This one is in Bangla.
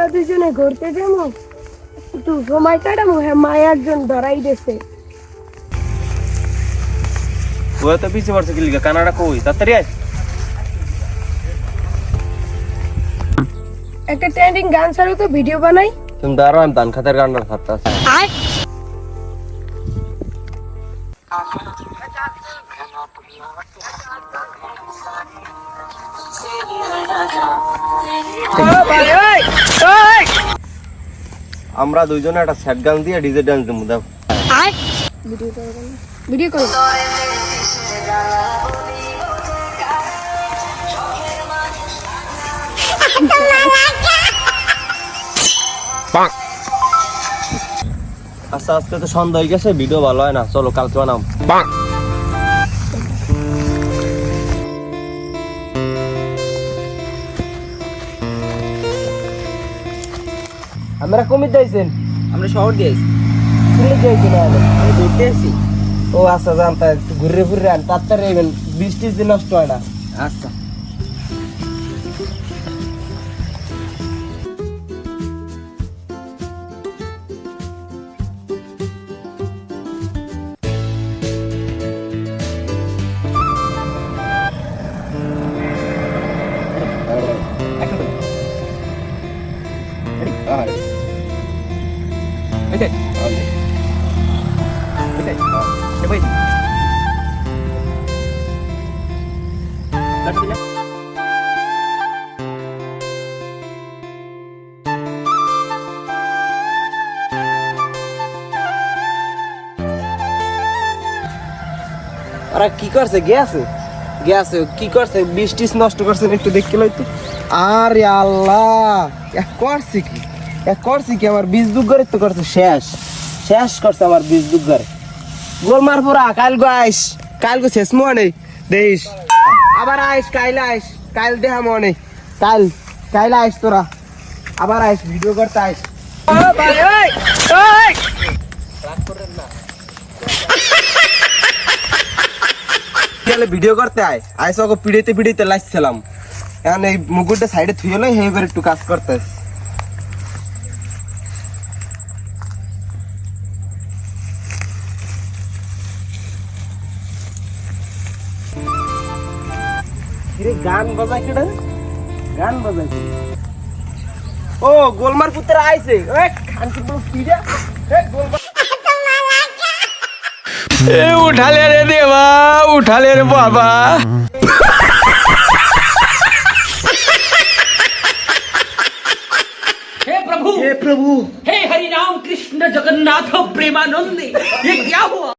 আমরা দুজনে ঘুরতে যাবো একটু সময় কাটাবো হ্যাঁ মায় একজন ধরাই দিছে ও তো পিছিয়ে পড়ছে কি লিগা কানাডা কই তাড়াতাড়ি আয় একটা ট্রেন্ডিং গান ছাড়ো তো ভিডিও বানাই তুমি দাঁড়াও আমি ধান খাতের গান্ডার খাতে আছি আমরা দুইজনে একটা স্যাড গান দিয়ে ডিজে ডান্স দেবো দাও ভিডিও করো ভিডিও করো আচ্ছা আজকে তো সন্ধ্যা হয়ে গেছে ভিডিও ভালো হয় না। চলো কালকে বানাও আমরা কমিতে আইছেন আমরা শহর দিয়ে আইছি। যাইছি না আমি ঘুরতে আইছি ও আচ্ছা জানতা একটু ঘুরে ফিরে আন। তাড়াতাড়ি আইবেন বৃষ্টি দিন নষ্ট হয় না। আচ্ছা। ওরা কি করছে গেছে গেছে কি করছে বৃষ্টি নষ্ট করছে একটু দেখতে লইতো আরে আল্লাহ এ করছে কি এ করছে কি? আমার বীজ দুগ্গরে তো করছে, শেষ। শেষ করছে আমার বীজ দুগ্গরে। গোলমার পুরা, কাল গো আইস। কাল গো শেষ মনে দেইস আবার আইস, কাইল আইস। কাল দেহা মনে কাল কাইল আইস তোরা। আবার আইস, ভিডিও করতে আইস। গেলে ভিডিও করতে আয়। আইস ওকে পিড়িতে পিড়িতে লাইছিলাম এখন এই মুকুটটা সাইডে থুয়ে লই হে এবার একটু কাজ করতে কিরে গান বাজাই কেডা গান বাজাই ও গোলমার পুত্র আইছে ওই খানকি বড় পিড়া এ গোলমার এ উঠালে রে দেবা উঠালে রে বাবা हे प्रभु হে প্রভু हे हरि राम कृष्ण जगन्नाथ प्रेमानंद ये क्या हुआ